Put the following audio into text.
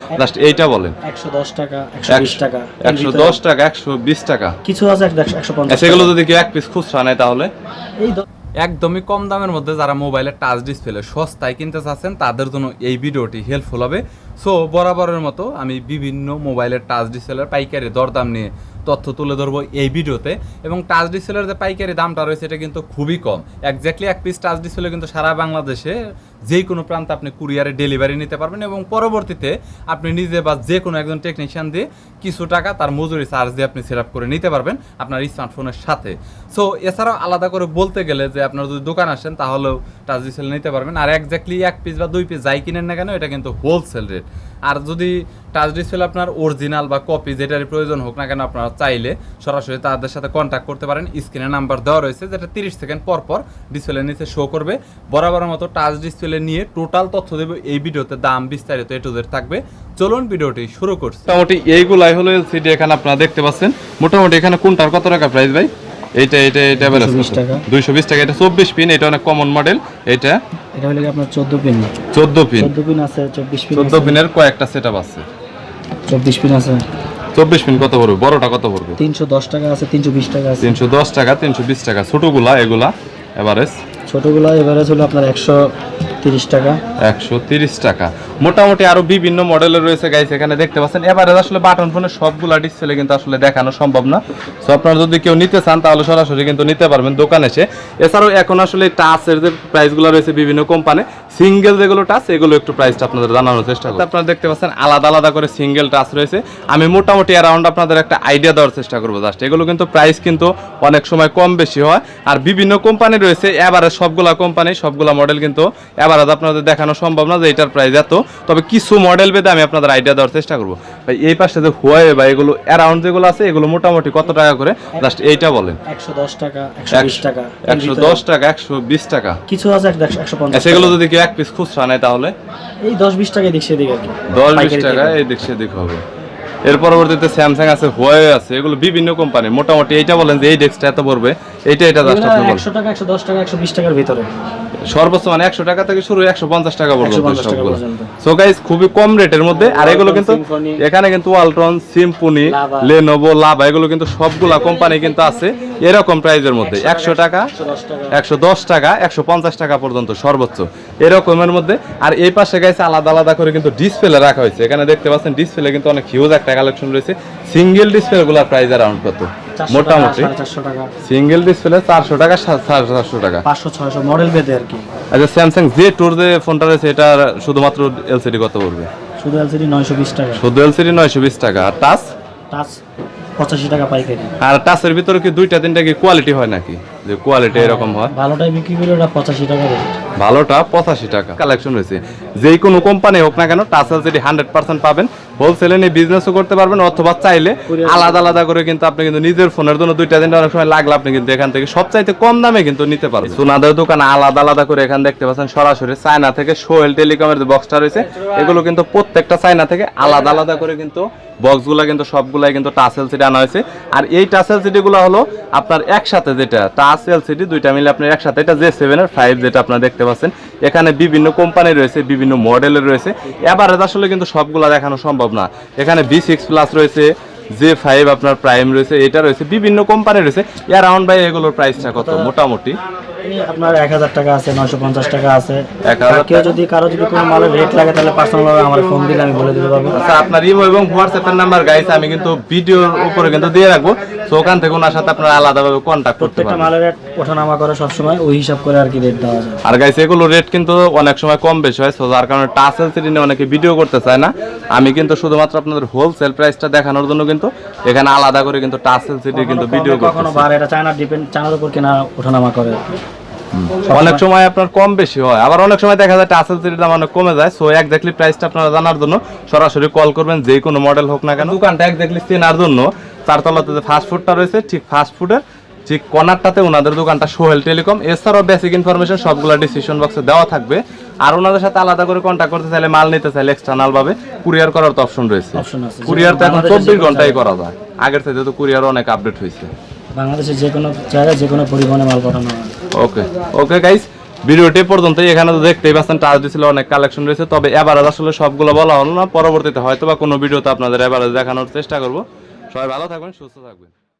Just এইটা বলেন। একশো দশ টাকা একশো বিশ টাকা। এর একশো ভিতরে দশ টাকা একশো বিশ টাকা। কিছু আছে একশো একশো পঞ্চাশ সেগুলো যদি কেউ এক পিস খুচরা নেয় তাহলে? এই একদমই কম দামের মধ্যে যারা মোবাইলের টাচ ডিসপ্লে সস্তায় কিনতে চাচ্ছেন তাদের জন্য এই ভিডিওটি হেল্পফুল হবে। সো বরাবরের মতো আমি বিভিন্ন মোবাইলের টাচ ডিসপ্লের পাইকারি দরদাম নিয়ে তথ্য তুলে ধরবো এই ভিডিওতে। এবং টাচ ডিসপ্লের যে পাইকারি দামটা রয়েছে, এটা কিন্তু খুবই কম। একজ্যাক্টলি এক পিস টাচ ডিসপ্লে কিন্তু সারা বাংলাদেশে যে কোনো প্রান্তে আপনি কুরিয়ারে ডেলিভারি নিতে পারবেন এবং পরবর্তীতে আপনি নিজে বা যে কোনো একজন টেকনিশিয়ান দিয়ে কিছু টাকা তার মজুরি চার্জ দিয়ে আপনি সেট করে নিতে পারবেন আপনার স্মার্টফোনের সাথে। সো এছাড়াও আলাদা করে বলতে গেলে যে আপনার যদি দোকান আসেন, তাহলেও টাচ ডিসপ্লে নিতে পারবেন। আর একজ্যাক্টলি এক পিস বা দুই পিস যাই কিনেন না কেন, এটা কিন্তু হোলসেল রেট আর যদি টাচ ডিসপ্লে আপনার অরিজিনাল বা কপি যেটারই প্রয়োজন হোক না কেন আপনারা চাইলে সরাসরি তাদের সাথে কন্ট্যাক্ট করতে পারেন। স্ক্রিনে নাম্বার দেওয়া রয়েছে যেটা তিরিশ সেকেন্ড পর পর ডিসপ্লে নিচে শো করবে। বরাবরের মতো টাচ ডিসপ্লে নিয়ে টোটাল তথ্য দেবে এই ভিডিওতে দাম বিস্তারিত এ টু থাকবে। চলুন ভিডিওটি শুরু করছি। মোটামুটি এইগুলাই হলো এলসিডি এখানে আপনারা দেখতে পাচ্ছেন। মোটামুটি এখানে কোনটার কত টাকা প্রাইস ভাই? এইটা এটা এটা 220 টাকা। দুইশো বিশ টাকা এটা চব্বিশ পিন এটা অনেক কমন মডেল এটা এটা হলো কি আপনার চোদ্দ পিন। চোদ্দ পিন। চোদ্দ পিন আছে চব্বিশ পিন চোদ্দ পিনের কয়েকটা সেটআপ আছে। চব্বিশ পিন আছে। চব্বিশ পিন কত পড়বে? বড়টা কত পড়বে? তিনশো দশ টাকা আছে তিনশো বিশ টাকা আছে। তিনশো দশ টাকা তিনশো বিশ টাকা। ছোটগুলা এগুলা এভারেজ ছোটগুলা এভারেজ হলো আপনার একশো তিরিশ টাকা। একশো তিরিশ টাকা। মোটামুটি আরও বিভিন্ন মডেলের রয়েছে গাইস এখানে দেখতে পাচ্ছেন। এবারে আসলে বাটন ফোনের সবগুলা ডিসপ্লে কিন্তু আসলে দেখানো সম্ভব না। সো আপনারা যদি কেউ নিতে চান তাহলে সরাসরি কিন্তু নিতে পারবেন দোকানে এসে। এছাড়াও এখন আসলে টাচের যে প্রাইসগুলো রয়েছে বিভিন্ন কোম্পানি সিঙ্গেল যেগুলো টাচ এগুলো একটু প্রাইসটা আপনাদের জানানোর চেষ্টা করব। আপনারা দেখতে পাচ্ছেন আলাদা আলাদা করে সিঙ্গেল টাচ রয়েছে। আমি মোটামুটি অ্যারাউন্ড আপনাদের একটা আইডিয়া দেওয়ার চেষ্টা করব জাস্ট এগুলো কিন্তু প্রাইস কিন্তু অনেক সময় কম বেশি হয়। আর বিভিন্ন কোম্পানি রয়েছে এবারে সবগুলা কোম্পানি সবগুলা মডেল কিন্তু এবারে আপনাদের দেখানো সম্ভব না যে এটার প্রাইস এত। তবে কিছু মডেল বেদে আমি আপনাদের আইডিয়া দেওয়ার চেষ্টা করব। ভাই এই পাশে যে হুয়াওয়ে বা এগুলো অ্যারাউন্ড যেগুলো আছে এগুলো মোটামুটি কত টাকা করে? জাস্ট এইটা বলেন। একশো দশ টাকা একশো বিশ টাকা এর একশো ভিতরে দশ টাকা একশো বিশ টাকা। কিছু আছে একশো পঞ্চাশ সেগুলো যদি কেউ এক পিস খুচরা নেয় তাহলে? এই দশ বিশ টাকা দিক সেদিক দশ বিশ টাকা এই দিক সেদিক হবে। এর পরবর্তীতে স্যামসাং আছে হুয়াওয়ে আছে এগুলো বিভিন্ন কোম্পানি মোটামুটি এইটা বলেন যে এই ডেস্কটা এত পড়বে এইটা এটা জাস্ট আপনি বলেন। একশো টাকা একশো দশ টাকা একশো বিশ টাকার ভিতরে। সর্বোচ্চ মানে একশো টাকা থেকে শুরু একশো পঞ্চাশ টাকা পর্যন্ত সবগুলো। সো গাইস খুবই কম রেটের মধ্যে আর এগুলো কিন্তু এখানে কিন্তু Walton Symphony Lava। Lenovo Lava এগুলো কিন্তু সবগুলা কোম্পানি কিন্তু আছে এরকম প্রাইজের মধ্যে। একশো টাকা একশো দশ টাকা। একশো দশ টাকা একশো পঞ্চাশ টাকা পর্যন্ত সর্বোচ্চ এরকমের মধ্যে। আর এই পাশে গাইছে আলাদা আলাদা করে কিন্তু ডিসপ্লে রাখা হয়েছে। এখানে দেখতে পাচ্ছেন ডিসপ্লে কিন্তু অনেক হিউজ একটা কালেকশন রয়েছে। সিঙ্গেল ডিসপ্লে গুলার প্রাইস অ্যারাউন্ড কত? মোটামুটি। সিঙ্গেল ডিসপ্লে চারশো টাকা সাড়ে চারশো টাকা। পাঁচশো ছয়শো মডেল বেঁধে আর কি। আচ্ছা স্যামসাং জে টুর যে ফোনটা রয়েছে এটা শুধুমাত্র এলসিডি কত পড়বে? শুধু এলসিডি নয়শো বিশ টাকা। শুধু এলসিডি নয়শো বিশ টাকা। আর টাচ টাচ পঁচাশি টাকা পাইকারি। আর টাচের ভিতরে কি দুইটা তিনটা কি কোয়ালিটি হয় নাকি? যে কোয়ালিটি এরকম হয়। ভালোটাই বিক্রি করে ওটা পঁচাশি টাকা ভালোটা পঁচাশি টাকা। কালেকশন রয়েছে। কোনো কোম্পানি হোক না কেন হান্ড্রেড পার্সেন্ট পাবেন হোলসেলে নিয়ে বিজনেসও করতে পারবেন অথবা চাইলে আলাদা আলাদা করে কিন্তু আপনি কিন্তু নিজের ফোনের জন্য দুইটা অনেক সময় লাগলে আপনি কিন্তু এখান থেকে সবচাইতে কম দামে কিন্তু নিতে পারবেন। সোনাদের দোকান আলাদা আলাদা করে এখানে দেখতে পাচ্ছেন সরাসরি চায়না থেকে সোহেল টেলিকমের যে বক্সটা রয়েছে এগুলো কিন্তু প্রত্যেকটা চায়না থেকে আলাদা আলাদা করে কিন্তু বক্সগুলো কিন্তু সবগুলাই কিন্তু টাচ এলসিডি আনা হয়েছে। আর এই টাচ এলসিডি গুলো হলো আপনার একসাথে যেটা টাচ এলসিডি দুইটা মিলে আপনার একসাথে এটা জে সেভেন এর ফাইভ যেটা আপনারা দেখতে পাচ্ছেন। এখানে বিভিন্ন কোম্পানি রয়েছে বিভিন্ন মডেলের রয়েছে। এভারেজ আসলে কিন্তু সবগুলা দেখানো সম্ভব না। এখানে বি সিক্স প্লাস রয়েছে জে ফাইভ আপনার প্রাইম রয়েছে এটা রয়েছে বিভিন্ন কোম্পানি রয়েছে। অ্যারাউন্ড বাই এগুলোর প্রাইসটা কত? মোটামুটি। আপনার এক হাজার টাকা আছে নয়শো পঞ্চাশ টাকা আছে। কেউ যদি কারও যদি কোনো মালের রেট লাগে তাহলে পার্সোনাল আমার ফোন দিলে আমি বলে দিতে পারব। আচ্ছা আপনার ইমো এবং হোয়াটসঅ্যাপের নাম্বার গাইছে আমি কিন্তু ভিডিওর উপরে কিন্তু দিয়ে রাখব। তো ওখান থেকে ওনার সাথে আপনারা আলাদাভাবে কন্ট্যাক্ট করতে প্রত্যেকটা পারবেন। মালের রেট ওঠানামা করে সবসময় ওই হিসাব করে আর কি রেট দেওয়া যায়। আর গাইস এগুলো রেট কিন্তু অনেক সময় কম বেশি হয় সো যার কারণে টাচ এলসিডি নিয়ে অনেকে ভিডিও করতে চায় না। আমি কিন্তু শুধুমাত্র আপনাদের হোলসেল প্রাইসটা দেখানোর জন্য কিন্তু এখানে আলাদা করে কিন্তু টাচ এলসিডি কিন্তু ভিডিও কখনো বার এটা চায়না ডিপেন্ড চায়নার উপর কেনা ওঠানামা করে আর কি। অনেক সময় আপনার কম বেশি হয়। আবার অনেক সময় দেখা যায় টাচ এলসিডির দাম অনেক কমে যায়। সো এক্স্যাক্টলি প্রাইসটা আপনারা জানার জন্য সরাসরি কল করবেন যে কোনো মডেল হোক না কেন। দোকানটা এক্স্যাক্টলি চেনার জন্য চারতলাতে যে ফাস্ট ফুডটা রয়েছে ঠিক ফাস্ট ফুডের ঠিক কর্নারটাতে ওনাদের দোকানটা সোহেল টেলিকম। এছাড়াও বেসিক ইনফরমেশন সবগুলো ডিসিশন বক্সে দেওয়া থাকবে। আর ওনাদের সাথে আলাদা করে কন্ট্যাক্ট করতে চাইলে মাল নিতে চাইলে এক্সটার্নাল ভাবে কুরিয়ার করার তো অপশন রয়েছে। কুরিয়ার তো এখন চব্বিশ ঘন্টাই করা যায়। আগের থেকে তো কুরিয়ার অনেক আপডেট হয়েছে। বাংলাদেশের যে কোনো জায়গায় যে কোনো পরিবহনে মাল পাঠানো হয়। ওকে ওকে গাইস ভিডিওটি পর্যন্ত এখানে তো দেখতেই পাচ্ছেন টাচ দিছিল, অনেক কালেকশন রয়েছে। তবে এবারে আসলে সবগুলো বলা হলো না। পরবর্তীতে হয়তো বা কোনো ভিডিওতে আপনাদের এবারে দেখানোর চেষ্টা করব। সবাই ভালো থাকবেন, সুস্থ থাকবেন।